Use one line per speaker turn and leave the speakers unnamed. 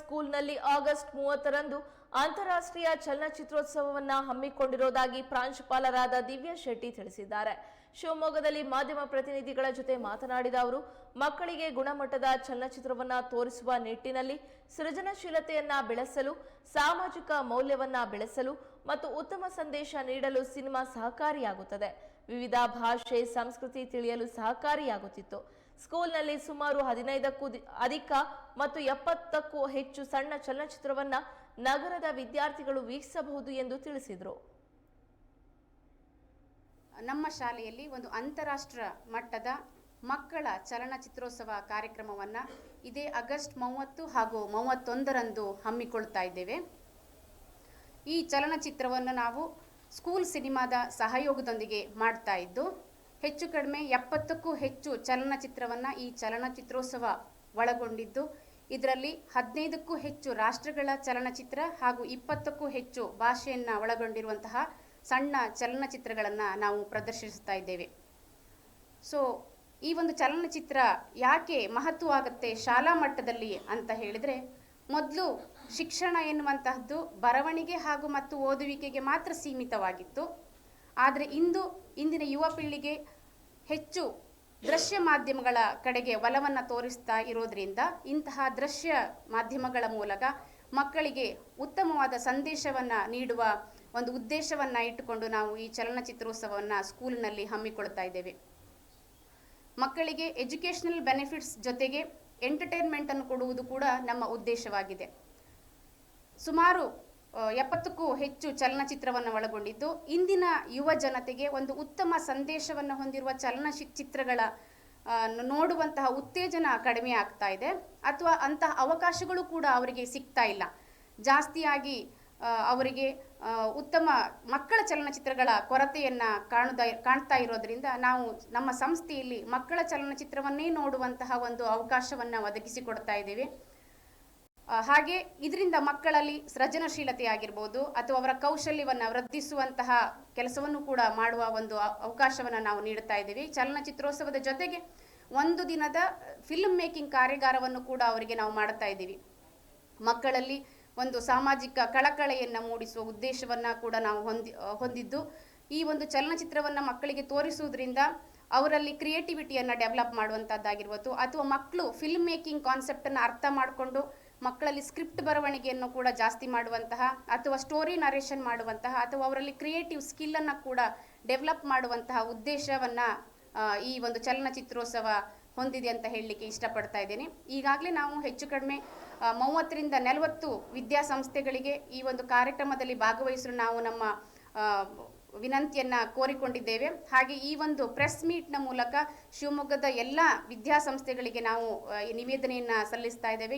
ಸ್ಕೂಲ್ನಲ್ಲಿ ಆಗಸ್ಟ್ ಮೂವತ್ತರಂದು ಅಂತಾರಾಷ್ಟ್ರೀಯ ಚಲನಚಿತ್ರೋತ್ಸವವನ್ನ ಹಮ್ಮಿಕೊಂಡಿರುವುದಾಗಿ ಪ್ರಾಂಶುಪಾಲರಾದ ದಿವ್ಯಾ ಶೆಟ್ಟಿ ತಿಳಿಸಿದ್ದಾರೆ. ಶಿವಮೊಗ್ಗದಲ್ಲಿ ಮಾಧ್ಯಮ ಪ್ರತಿನಿಧಿಗಳ ಜೊತೆ ಮಾತನಾಡಿದ ಅವರು, ಮಕ್ಕಳಿಗೆ ಗುಣಮಟ್ಟದ ಚಲನಚಿತ್ರವನ್ನ ತೋರಿಸುವ ನಿಟ್ಟಿನಲ್ಲಿ ಸೃಜನಶೀಲತೆಯನ್ನ ಬೆಳೆಸಲು, ಸಾಮಾಜಿಕ ಮೌಲ್ಯವನ್ನ ಬೆಳೆಸಲು ಮತ್ತು ಉತ್ತಮ ಸಂದೇಶ ನೀಡಲು ಸಿನಿಮಾ ಸಹಕಾರಿಯಾಗುತ್ತದೆ. ವಿವಿಧ ಭಾಷೆ, ಸಂಸ್ಕೃತಿ ತಿಳಿಯಲು ಸಹಕಾರಿಯಾಗುತ್ತಿತ್ತು. ಸ್ಕೂಲ್ನಲ್ಲಿ ಸುಮಾರು ಹದಿನೈದಕ್ಕೂ ಅಧಿಕ ಮತ್ತು ಎಪ್ಪತ್ತಕ್ಕೂ ಹೆಚ್ಚು ಸಣ್ಣ ಚಲನಚಿತ್ರವನ್ನ ನಗರದ ವಿದ್ಯಾರ್ಥಿಗಳು ವೀಕ್ಷಿಸಬಹುದು ಎಂದು ತಿಳಿಸಿದರು.
ನಮ್ಮ ಶಾಲೆಯಲ್ಲಿ ಒಂದು ಅಂತಾರಾಷ್ಟ್ರ ಮಟ್ಟದ ಮಕ್ಕಳ ಚಲನಚಿತ್ರೋತ್ಸವ ಕಾರ್ಯಕ್ರಮವನ್ನು ಇದೇ ಆಗಸ್ಟ್ ಮೂವತ್ತು ಹಾಗೂ ಮೂವತ್ತೊಂದರಂದು ಹಮ್ಮಿಕೊಳ್ತಾ ಇದ್ದೇವೆ. ಈ ಚಲನಚಿತ್ರವನ್ನು ನಾವು ಸ್ಕೂಲ್ ಸಿನಿಮಾದ ಸಹಯೋಗದೊಂದಿಗೆ ಮಾಡ್ತಾ ಇದ್ದು ಹೆಚ್ಚು ಕಡಿಮೆ ಎಪ್ಪತ್ತಕ್ಕೂ ಹೆಚ್ಚು ಚಲನಚಿತ್ರವನ್ನು ಈ ಚಲನಚಿತ್ರೋತ್ಸವ ಒಳಗೊಂಡಿದ್ದು. ಇದರಲ್ಲಿ ಹದಿನೈದಕ್ಕೂ ಹೆಚ್ಚು ರಾಷ್ಟ್ರಗಳ ಚಲನಚಿತ್ರ ಹಾಗೂ ಇಪ್ಪತ್ತಕ್ಕೂ ಹೆಚ್ಚು ಭಾಷೆಯನ್ನು ಒಳಗೊಂಡಿರುವಂತಹ ಸಣ್ಣ ಚಲನಚಿತ್ರಗಳನ್ನು ನಾವು ಪ್ರದರ್ಶಿಸ್ತಾ ಇದ್ದೇವೆ. ಸೊ ಈ ಒಂದು ಚಲನಚಿತ್ರ ಯಾಕೆ ಮಹತ್ವ ಆಗುತ್ತೆ ಶಾಲಾ ಮಟ್ಟದಲ್ಲಿ ಅಂತ ಹೇಳಿದರೆ, ಮೊದಲು ಶಿಕ್ಷಣ ಎನ್ನುವಂತಹದ್ದು ಬರವಣಿಗೆ ಹಾಗೂ ಮತ್ತು ಓದುವಿಕೆಗೆ ಮಾತ್ರ ಸೀಮಿತವಾಗಿತ್ತು. ಆದರೆ ಇಂದು, ಇಂದಿನ ಯುವ ಪೀಳಿಗೆ ಹೆಚ್ಚು ದೃಶ್ಯ ಮಾಧ್ಯಮಗಳ ಕಡೆಗೆ ಒಲವನ್ನು ತೋರಿಸ್ತಾ ಇರೋದ್ರಿಂದ ಇಂತಹ ದೃಶ್ಯ ಮಾಧ್ಯಮಗಳ ಮೂಲಕ ಮಕ್ಕಳಿಗೆ ಉತ್ತಮವಾದ ಸಂದೇಶವನ್ನು ನೀಡುವ ಒಂದು ಉದ್ದೇಶವನ್ನು ಇಟ್ಟುಕೊಂಡು ನಾವು ಈ ಚಲನಚಿತ್ರೋತ್ಸವವನ್ನು ಸ್ಕೂಲಿನಲ್ಲಿ ಹಮ್ಮಿಕೊಳ್ತಾ ಇದ್ದೇವೆ. ಮಕ್ಕಳಿಗೆ ಎಜುಕೇಷನಲ್ ಬೆನಿಫಿಟ್ಸ್ ಜೊತೆಗೆ ಎಂಟರ್ಟೈನ್ಮೆಂಟನ್ನು ಕೊಡುವುದು ಕೂಡ ನಮ್ಮ ಉದ್ದೇಶವಾಗಿದೆ. ಸುಮಾರು ಎಪ್ಪತ್ತಕ್ಕೂ ಹೆಚ್ಚು ಚಲನಚಿತ್ರವನ್ನು ಒಳಗೊಂಡಿದ್ದು. ಇಂದಿನ ಯುವ ಜನತೆಗೆ ಒಂದು ಉತ್ತಮ ಸಂದೇಶವನ್ನು ಹೊಂದಿರುವ ಚಲನಚಿತ್ರಗಳ ನೋಡುವಂತಹ ಉತ್ತೇಜನ ಕಡಿಮೆ ಆಗ್ತಾ ಇದೆ. ಅಥವಾ ಅಂತಹ ಅವಕಾಶಗಳು ಕೂಡ ಅವರಿಗೆ ಸಿಗ್ತಾ ಇಲ್ಲ. ಜಾಸ್ತಿಯಾಗಿ ಅವರಿಗೆ ಉತ್ತಮ ಮಕ್ಕಳ ಚಲನಚಿತ್ರಗಳ ಕೊರತೆಯನ್ನು ಕಾಣುದ, ಕಾಣ್ತಾ ಇರೋದ್ರಿಂದ ನಾವು ನಮ್ಮ ಸಂಸ್ಥೆಯಲ್ಲಿ ಮಕ್ಕಳ ಚಲನಚಿತ್ರವನ್ನೇ ನೋಡುವಂತಹ ಒಂದು ಅವಕಾಶವನ್ನು ಒದಗಿಸಿಕೊಡ್ತಾ ಇದ್ದೇವೆ. ಹಾಗೆ ಇದರಿಂದ ಮಕ್ಕಳಲ್ಲಿ ಸೃಜನಶೀಲತೆ ಆಗಿರ್ಬೋದು ಅಥವಾ ಅವರ ಕೌಶಲ್ಯವನ್ನು ವೃದ್ಧಿಸುವಂತಹ ಕೆಲಸವನ್ನು ಕೂಡ ಮಾಡುವ ಒಂದು ಅವಕಾಶವನ್ನು ನಾವು ನೀಡುತ್ತಾ ಇದ್ದೀವಿ. ಚಲನಚಿತ್ರೋತ್ಸವದ ಜೊತೆಗೆ ಒಂದು ದಿನದ ಫಿಲ್ಮ್ ಮೇಕಿಂಗ್ ಕಾರ್ಯಾಗಾರವನ್ನು ಕೂಡ ಅವರಿಗೆ ನಾವು ಮಾಡುತ್ತಾ ಇದ್ದೀವಿ. ಮಕ್ಕಳಲ್ಲಿ ಒಂದು ಸಾಮಾಜಿಕ ಕಳಕಳೆಯನ್ನು ಮೂಡಿಸುವ ಉದ್ದೇಶವನ್ನು ಕೂಡ ನಾವು ಹೊಂದಿ ಹೊಂದಿದ್ದು, ಈ ಒಂದು ಚಲನಚಿತ್ರವನ್ನು ಮಕ್ಕಳಿಗೆ ತೋರಿಸುವುದರಿಂದ ಅವರಲ್ಲಿ ಕ್ರಿಯೇಟಿವಿಟಿಯನ್ನು ಡೆವಲಪ್ ಮಾಡುವಂಥದ್ದಾಗಿರ್ಬೋದು ಅಥವಾ ಮಕ್ಕಳು ಫಿಲ್ಮ್ ಮೇಕಿಂಗ್ ಕಾನ್ಸೆಪ್ಟನ್ನು ಅರ್ಥ ಮಾಡಿಕೊಂಡು ಮಕ್ಕಳಲ್ಲಿ ಸ್ಕ್ರಿಪ್ಟ್ ಬರವಣಿಗೆಯನ್ನು ಕೂಡ ಜಾಸ್ತಿ ಮಾಡುವಂತಹ ಅಥವಾ ಸ್ಟೋರಿ ನರೇಷನ್ ಮಾಡುವಂತಹ ಅಥವಾ ಅವರಲ್ಲಿ ಕ್ರಿಯೇಟಿವ್ ಸ್ಕಿಲ್ಲನ್ನು ಕೂಡ ಡೆವಲಪ್ ಮಾಡುವಂತಹ ಉದ್ದೇಶವನ್ನು ಈ ಒಂದು ಚಲನಚಿತ್ರೋತ್ಸವ ಹೊಂದಿದೆ ಅಂತ ಹೇಳಲಿಕ್ಕೆ ಇಷ್ಟಪಡ್ತಾ ಇದ್ದೇನೆ. ಈಗಾಗಲೇ ನಾವು ಹೆಚ್ಚು ಕಡಿಮೆ ಮೂವತ್ತರಿಂದ ನಲವತ್ತು ವಿದ್ಯಾಸಂಸ್ಥೆಗಳಿಗೆ ಈ ಒಂದು ಕಾರ್ಯಕ್ರಮದಲ್ಲಿ ಭಾಗವಹಿಸಲು ನಾವು ನಮ್ಮ ವಿನಂತಿಯನ್ನು ಕೋರಿಕೊಂಡಿದ್ದೇವೆ. ಹಾಗೆ ಈ ಒಂದು ಪ್ರೆಸ್ ಮೀಟ್ನ ಮೂಲಕ ಶಿವಮೊಗ್ಗದ ಎಲ್ಲ ವಿದ್ಯಾಸಂಸ್ಥೆಗಳಿಗೆ ನಾವು ನಿವೇದನೆಯನ್ನ ಸಲ್ಲಿಸ್ತಾ ಇದ್ದೇವೆ.